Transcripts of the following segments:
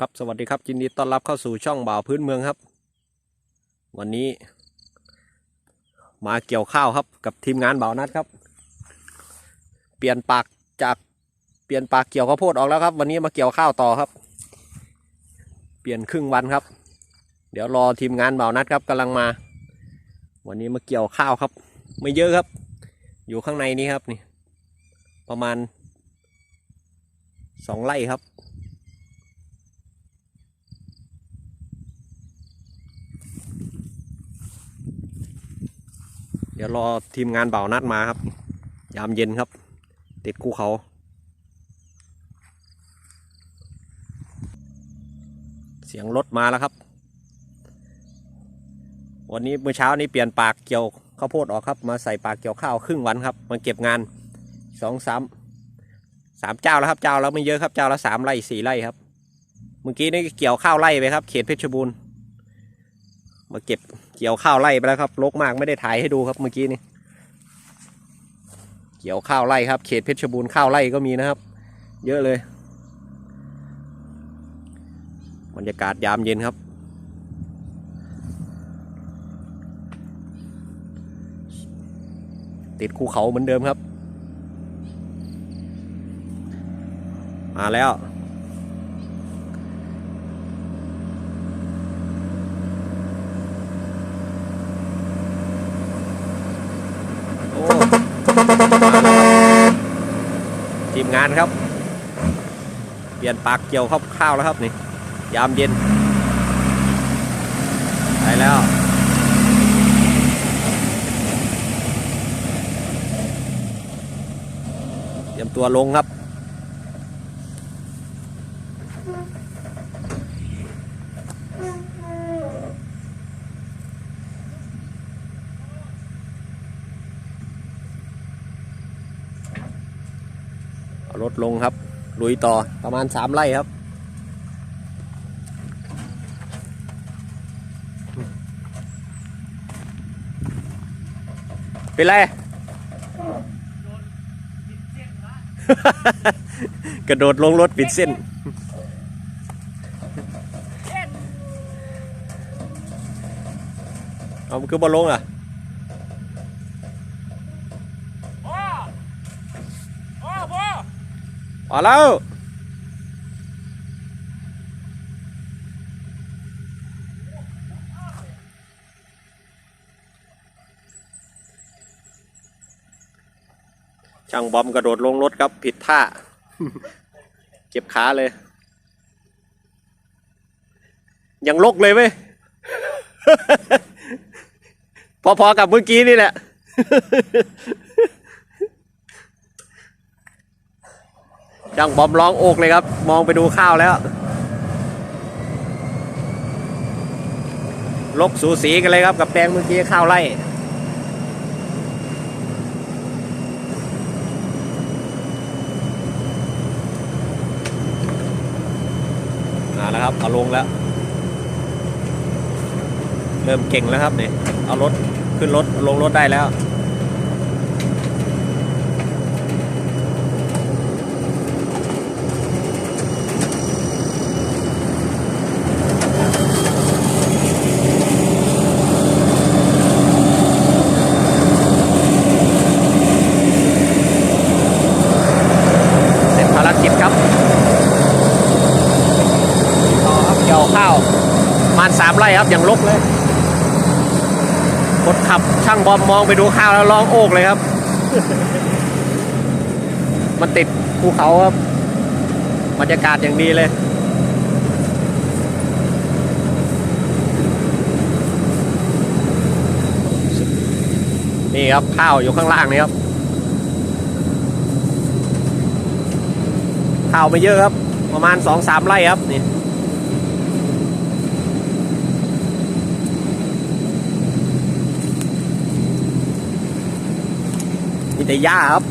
ครับสวัสดีครับยินดีต้อนรับเข้าสู่ช่องบ่าวพื้นเมืองครับ วันนี้ มาเกี่ยวข้าวครับ กับทีมงานบ่าวนัดครับ เปลี่ยนปากจากเปลี่ยนปากเกี่ยวข้าวโพดออกแล้วครับ วันนี้มาเกี่ยวข้าวต่อครับ เปลี่ยนครึ่งวันครับ เดี๋ยวรอทีมงานบ่าวนัดครับกำลังมา วันนี้มาเกี่ยวข้าวครับ ไม่เยอะครับ อยู่ข้างในนี้ครับนี่ ประมาณสองไร่ครับ เดี๋ยวรอทีมงานเบ่านัดมาครับ ยามเย็นครับ ติดคูเขา เสียงรถมาแล้วครับ วันนี้เมื่อเช้านี้เปลี่ยนปากเกี่ยวข้าวโพดออกครับ มาใส่ปากเกี่ยวข้าวครึ่งวันครับมาเก็บงานสองสามสามเจ้าแล้วครับเจ้าแล้วไม่เยอะครับเจ้าละสามไร่สี่ไร่ครับ เมื่อกี้นี่เกี่ยวข้าวไร่ไปครับ เขตเพชรบูรณ์ มาเก็บเกี่ยวข้าวไร่ไปแล้วครับรกมากไม่ได้ถ่ายให้ดูครับเมื่อกี้นี่เกี่ยวข้าวไร่ครับ เขตเพชรบูรณ์ข้าวไร่ก็มีนะครับ เยอะเลยบรรยากาศยามเย็นครับ ติดภูเขาเหมือนเดิมครับ มาแล้ว โอ้มาแล้วครับทีม งานครับ เปลี่ยนปากเกี่ยวข้าวข้าวแล้วครับนี่ ยามเย็น ไปแล้วเตรียมตัวลงครับ เอารถลงครับ ลุยต่อประมาณสามไร่ครับ เป็นไรกระโดดลงรถปิดเส้น เอาคือบอลลงอะ พ่อพ่อพ่อ อ๋อแล้วช่างบอมกระโดดลงรถครับ ผิดท่าเจ็บขาเลย ยังลกเลยเว้ย พอๆกับเมื่อกี้นี่แหละ ช่างบอมร้องโอกเลยครับ มองไปดูข้าวแล้วลกสูสีกันเลยครับกับแปลงเมื่อกี้ข้าวไร่มาแล้วครับเอาลงแล้ว เริ่มเก่งแล้วครับเนี่ยเอารถขึ้นรถลงรถได้แล้ว เสร็จภารกิจครับต่อครับเกี่ยวข้าวประมาณสามไร่ครั บอย่างลกเลยคนขับช่างบอมมองไปดูข้าวแล้วร้องโอกเลยครับ มันติดภูเขาครับบรรยากาศอย่างดีเลยนี่ครับข้าวอยู่ข้างล่างนี่ครับข้าวไม่เยอะครับ ประมาณสองสามไร่ครับนี่ มีแต่หญ้าครับ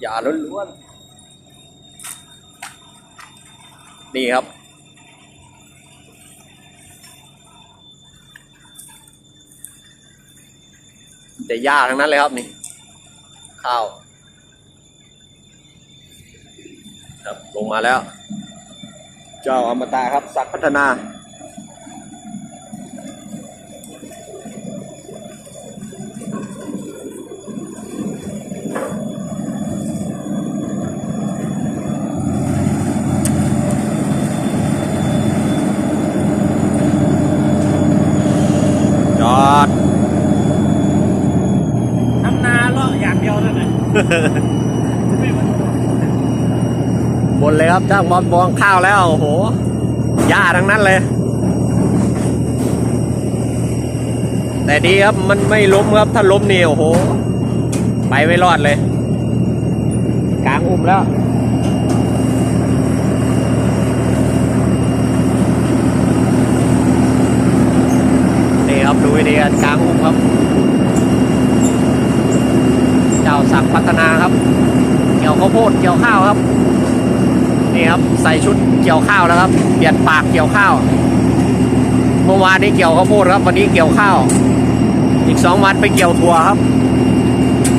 หญ้าล้วนๆ นี่ครับ แต่หญ้าทั้งนั้นเลยครับนี่ ข้าว ครับลงมาแล้ว เจ้าอมตะครับสักพัฒนา จอด ทำนาเลาะอย่างเดียวนั่นแหละไม่เหมือน บนเลย ครับจ้างบอลบองข้าวแล้วโอ้โหหญ้าทั้งนั้นเลย แต่ดีครับมันไม่ล้มครับถ้าล้มนี่โอ้โห ไปไม่รอดเลยกลางอุ้มแล้วนี่ครับดูวิธีการกลางอุ้มครับ เจ้าสักพัฒนาครับ เกี่ยวข้าวโพดเกี่ยวข้าวครับ นี่ครับใส่ชุดเกี่ยวข้าวแล้วครับเปลี่ยนปากเกี่ยวข้าว เมื่อวานนี้เกี่ยวข้าวโพดครับ วันนี้เกี่ยวข้าว อีกสองวันไปเกี่ยวถั่วครับ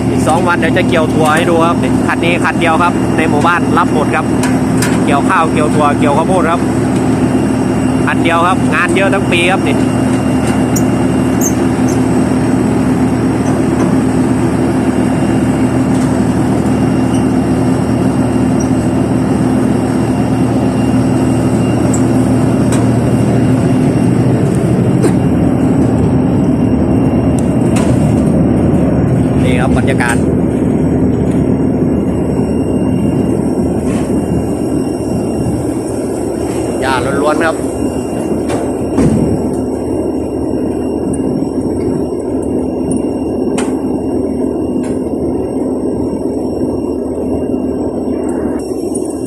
อีกสองวันเดี๋ยวจะเกี่ยวถั่วให้ดูครับคันนี้คันเดียวครับ ในหมู่บ้านรับหมดครับ เกี่ยวข้าวเกี่ยวถั่วเกี่ยวข้าวโพดครับคันเดียวครับ งานเยอะทั้งปีครับนี่ บรรยากาศหญ้าล้วนๆครับ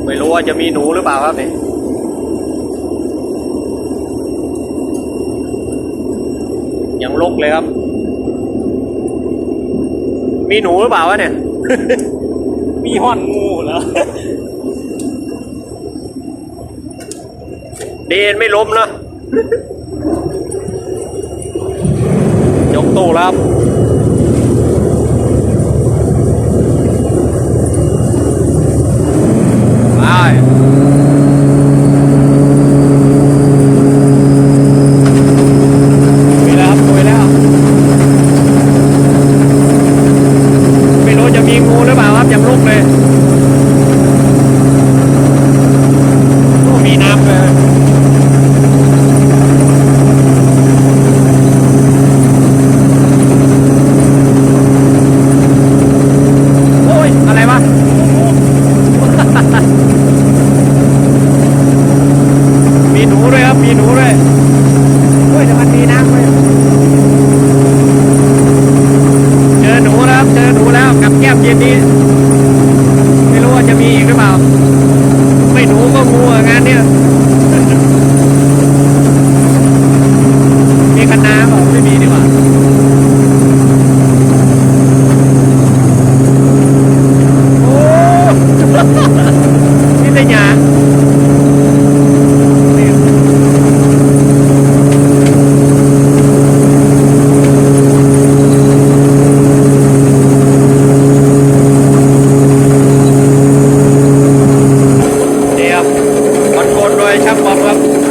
ไม่รู้ว่าจะมีหนูหรือเปล่าครับนี่ยังลกเลยครับ มีหนูหรือเปล่าวะเนี่ย มีห่อนงูเหรอดีไม่ล้มเนอะยกตู้แล้วครับไปไปแล้วครับไปแล้ว ไม่รู้จะมีงูหรือเปล่าครับยังลุกเลยโอ้มีน้ำเลย โอ้ย อะไรวะ มีหนูด้วยครับ มีหนูด้วยโอ้ยแต่มันมีน้ำด้วยเจอหนูแล้วครับ เจอหนูแล้วกับแก้มเย็นนี้ ไม่รู้ว่าจะมีอีกหรือเปล่า ไม่หนูก็งูอะงานเนี้ยมีคณะเปล่าไม่มีดีกว่ rồi xong một không